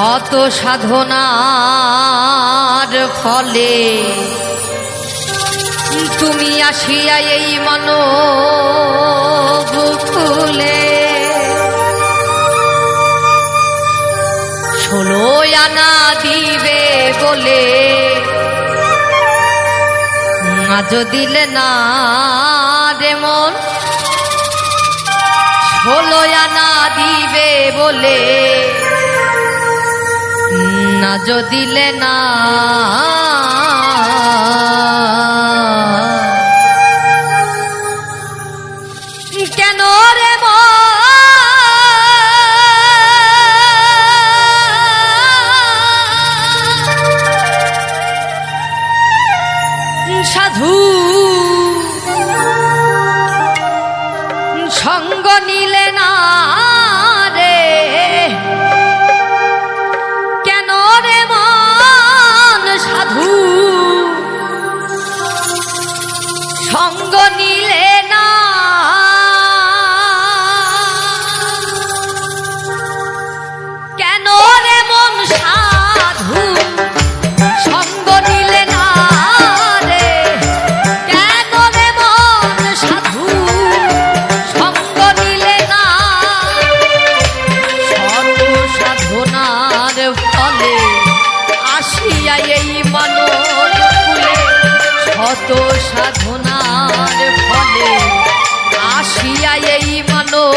শত সাধনার ফলে তুমি আসিয়া এই মন বুকুলে ষোলো আনা দিবে বলে, আজ দিলে না রে মন। ষোলো আনা দিবে বলে না যদি না। শত সাধনার ফলে আসিয়া এই মানব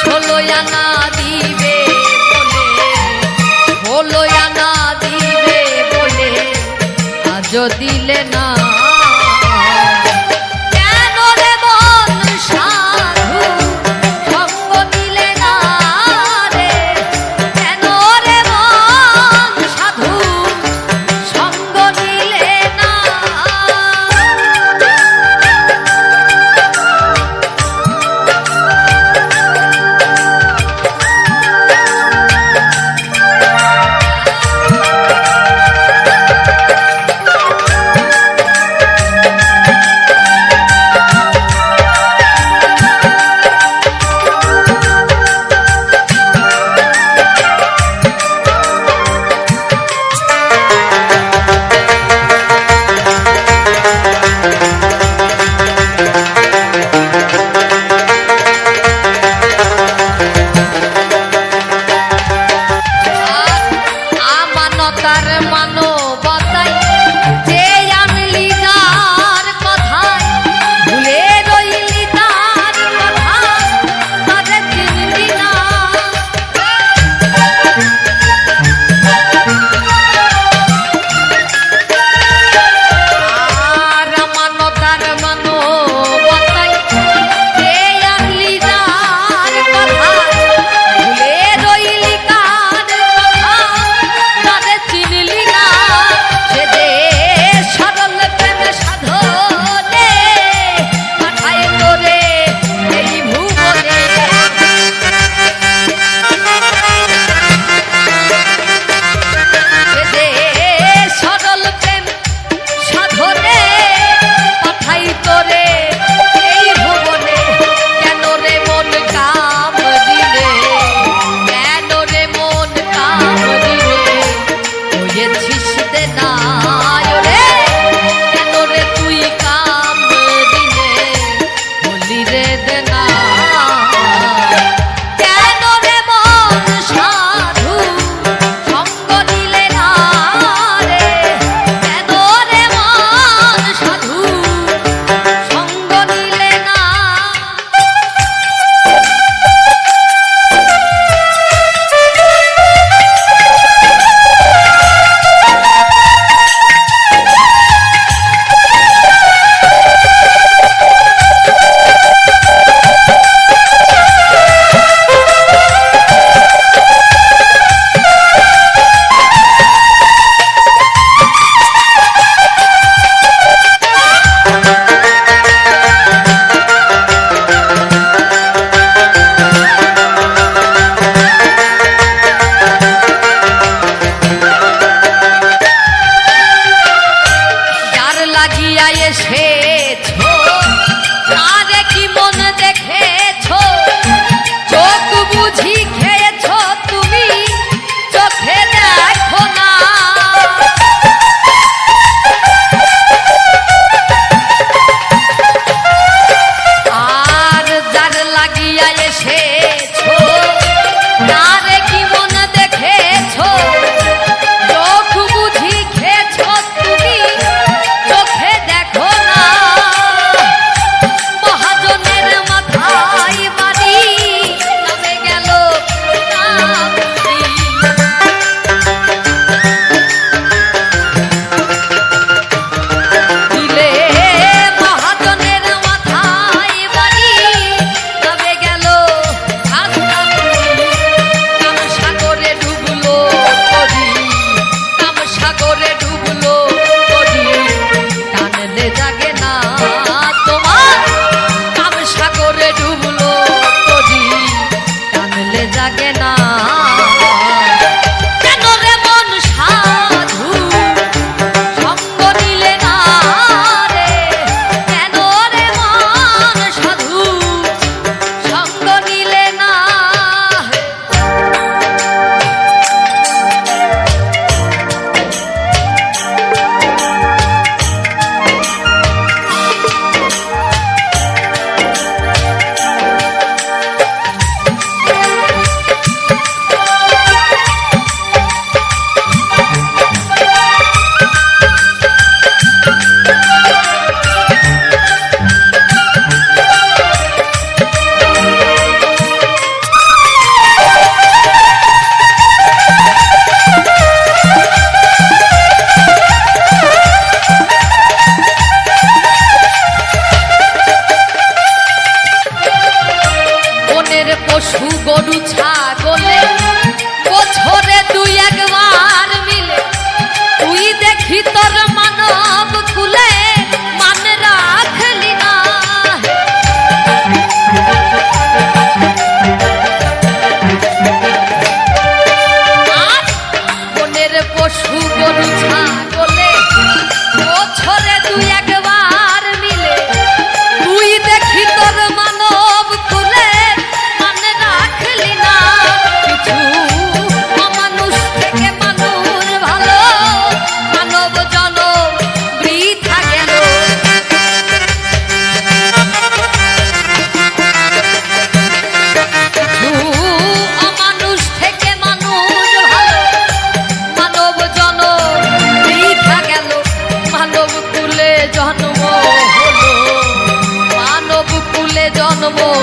ষোলো আনা দিবে বলে ষোলো আনা দিবে বলে আজ দিলে না No more.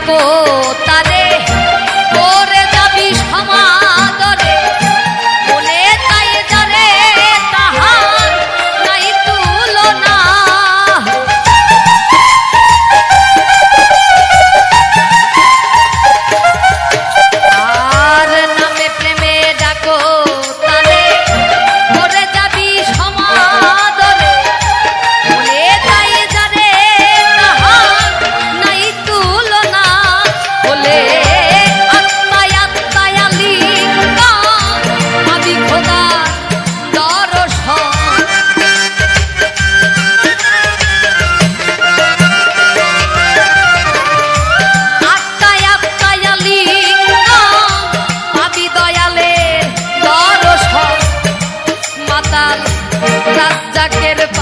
ডাকো তারে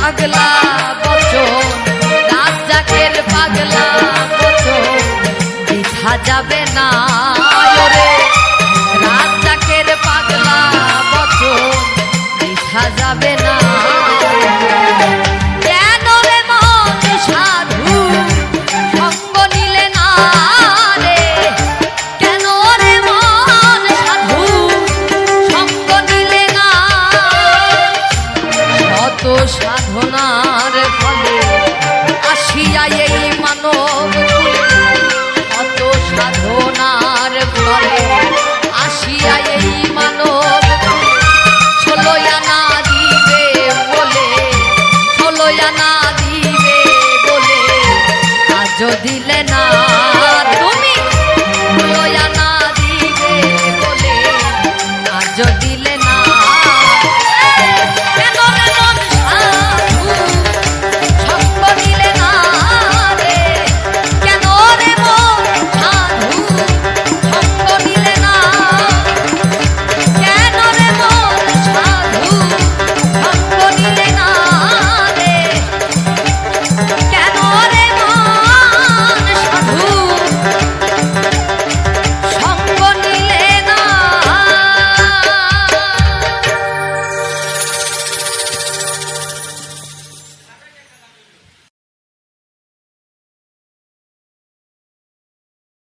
রাজ্জাকের পাগলা দিলে না